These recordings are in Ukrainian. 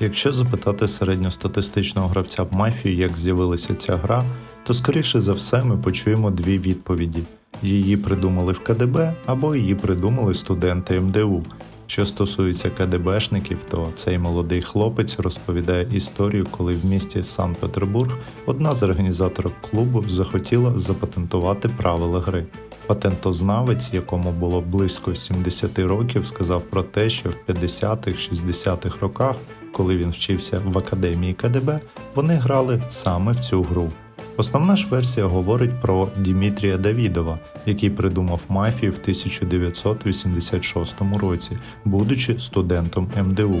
Якщо запитати середньостатистичного гравця в мафію, як з'явилася ця гра, то скоріше за все ми почуємо дві відповіді: її придумали в КДБ або її придумали студенти МДУ. Що стосується КДБшників, то цей молодий хлопець розповідає історію, коли в місті Санкт-Петербург одна з організаторок клубу захотіла запатентувати правила гри. Патентознавець, якому було близько 70 років, сказав про те, що в 50-х-60-х роках, коли він вчився в академії КДБ, вони грали саме в цю гру. Основна ж версія говорить про Дімітрія Давідова, який придумав мафію в 1986 році, будучи студентом МДУ.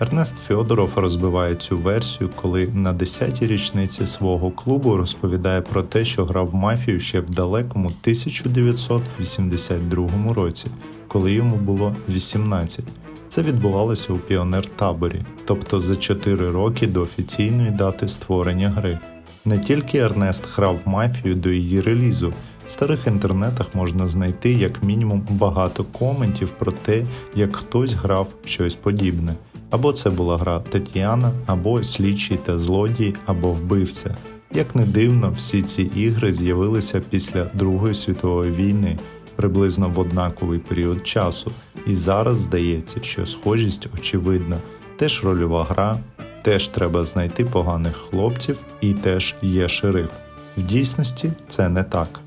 Ернест Фьодоров розбиває цю версію, коли на 10-й річниці свого клубу розповідає про те, що грав мафію ще в далекому 1982 році, коли йому було 18. Це відбувалося у піонер-таборі, тобто за 4 роки до офіційної дати створення гри. Не тільки Ернест грав мафію до її релізу. В старих інтернетах можна знайти як мінімум багато коментів про те, як хтось грав в щось подібне. Або це була гра Тетяна, або слідчий та злодій, або вбивця. Як не дивно, всі ці ігри з'явилися після Другої світової війни, приблизно в однаковий період часу, і зараз здається, що схожість очевидна. Теж рольова гра, теж треба знайти поганих хлопців і теж є шериф. В дійсності це не так.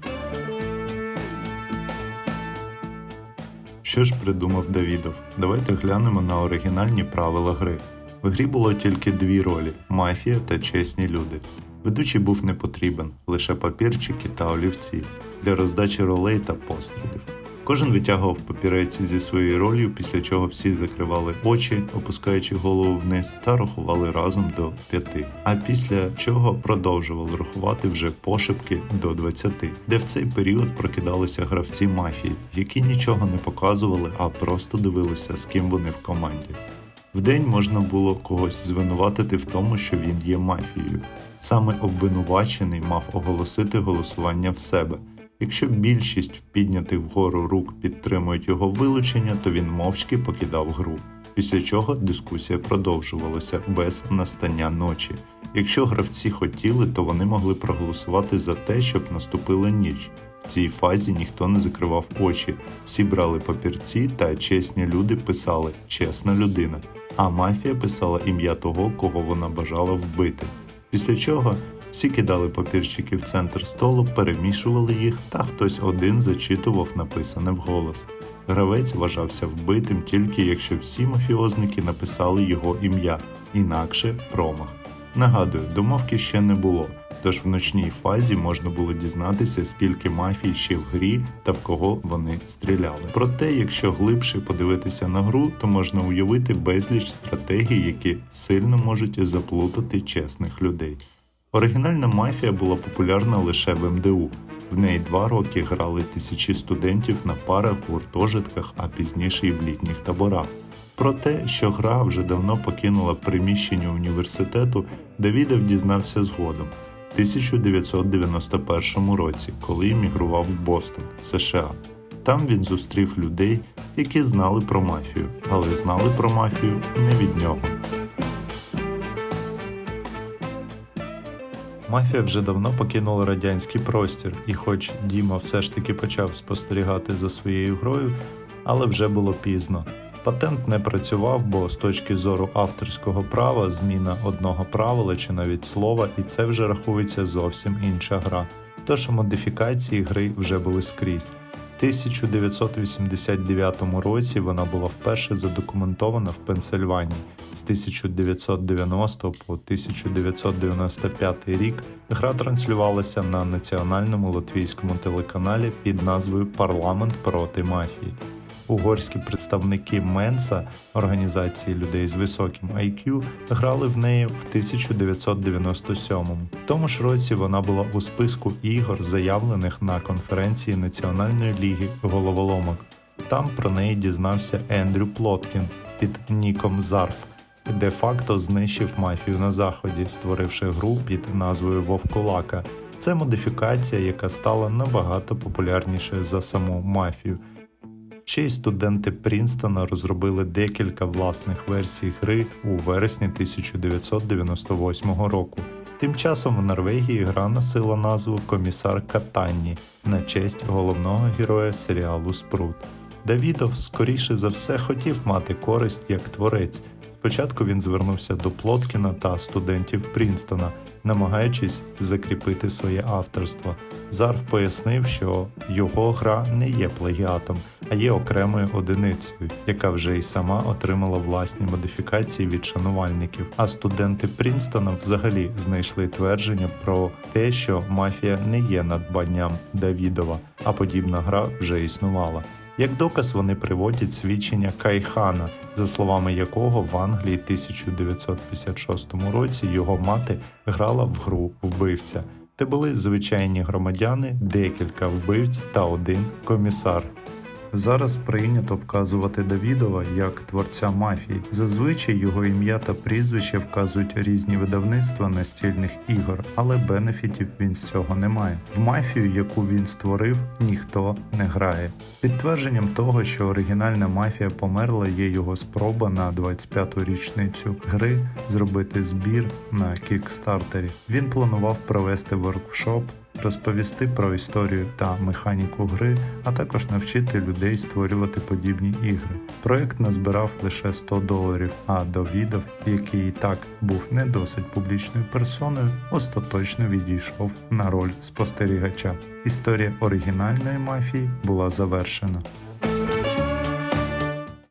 Що ж придумав Давідов? Давайте глянемо на оригінальні правила гри. В грі було тільки дві ролі мафія та чесні люди. Ведучий був не потрібен, лише папірчики та олівці для роздачі ролей та пострілів. Кожен витягував папірець зі своєю ролью, після чого всі закривали очі, опускаючи голову вниз, та рахували разом до п'яти. А після чого продовжували рахувати вже пошепки до 20, де в цей період прокидалися гравці мафії, які нічого не показували, а просто дивилися, з ким вони в команді. Вдень можна було когось звинуватити в тому, що він є мафією. Саме обвинувачений мав оголосити голосування в себе. Якщо більшість піднятих вгору рук підтримують його вилучення, то він мовчки покидав гру. Після чого дискусія продовжувалася без настання ночі. Якщо гравці хотіли, то вони могли проголосувати за те, щоб наступила ніч. В цій фазі ніхто не закривав очі, всі брали папірці та чесні люди писали чесна людина, а мафія писала ім'я того, кого вона бажала вбити. Після чого всі кидали папірчики в центр столу, перемішували їх, та хтось один зачитував написане вголос. Гравець вважався вбитим тільки якщо всі мафіозники написали його ім'я, інакше промах. Нагадую, домовки ще не було, тож в ночній фазі можна було дізнатися, скільки мафій ще в грі та в кого вони стріляли. Проте, якщо глибше подивитися на гру, то можна уявити безліч стратегій, які сильно можуть заплутати чесних людей. Оригінальна мафія була популярна лише в МДУ. В неї два роки грали тисячі студентів на парах гуртожитках, а пізніше й в літніх таборах. Про те, що гра вже давно покинула приміщення університету, Давідов дізнався згодом 1991 році, коли емігрував в Бостон, США. Там він зустрів людей, які знали про мафію, але знали про мафію не від нього. Мафія вже давно покинула радянський простір, і хоч Діма все ж таки почав спостерігати за своєю грою, але вже було пізно. Патент не працював, бо з точки зору авторського права зміна одного правила чи навіть слова, і це вже рахується зовсім інша гра. Тож модифікації гри вже були скрізь. В 1989 році вона була вперше задокументована в Пенсильванії. З 1990 по 1995 рік гра транслювалася на національному латвійському телеканалі під назвою Парламент проти мафії. Угорські представники Менса, організації людей з високим IQ, грали в неї в 1997-му. В тому ж році вона була у списку ігор, заявлених на конференції Національної ліги головоломок. Там про неї дізнався Ендрю Плоткін під ніком Зарф, де-факто знищив мафію на заході, створивши гру під назвою Вовкулака. Це модифікація, яка стала набагато популярнішою за саму мафію. Ще й студенти Прінстона розробили декілька власних версій гри у вересні 1998 року. Тим часом в Норвегії гра носила назву Комісар Катанні на честь головного героя серіалу Спрут. Давідов скоріше за все хотів мати користь як творець. Спочатку він звернувся до Плоткіна та студентів Прінстона, намагаючись закріпити своє авторство. Зарв пояснив, що його гра не є плагіатом, а є окремою одиницею, яка вже й сама отримала власні модифікації від шанувальників. А студенти Прінстона взагалі знайшли твердження про те, що мафія не є надбанням Давідова, а подібна гра вже існувала. Як доказ вони приводять свідчення Кайхана, за словами якого в Англії 1956 році його мати грала в гру вбивця, де були звичайні громадяни, декілька вбивць та один комісар. Зараз прийнято вказувати Давідова як творця мафії. Зазвичай його ім'я та прізвище вказують різні видавництва настільних ігор, але бенефітів він з цього не має. В мафію, яку він створив, ніхто не грає. Підтвердженням того, що оригінальна мафія померла, є його спроба на 25-ту річницю гри зробити збір на кікстартері. Він планував провести воркшоп розповісти про історію та механіку гри, а також навчити людей створювати подібні ігри. Проект назбирав лише 100 доларів, а Давідов, який і так був не досить публічною персоною, остаточно відійшов на роль спостерігача. Історія оригінальної мафії була завершена.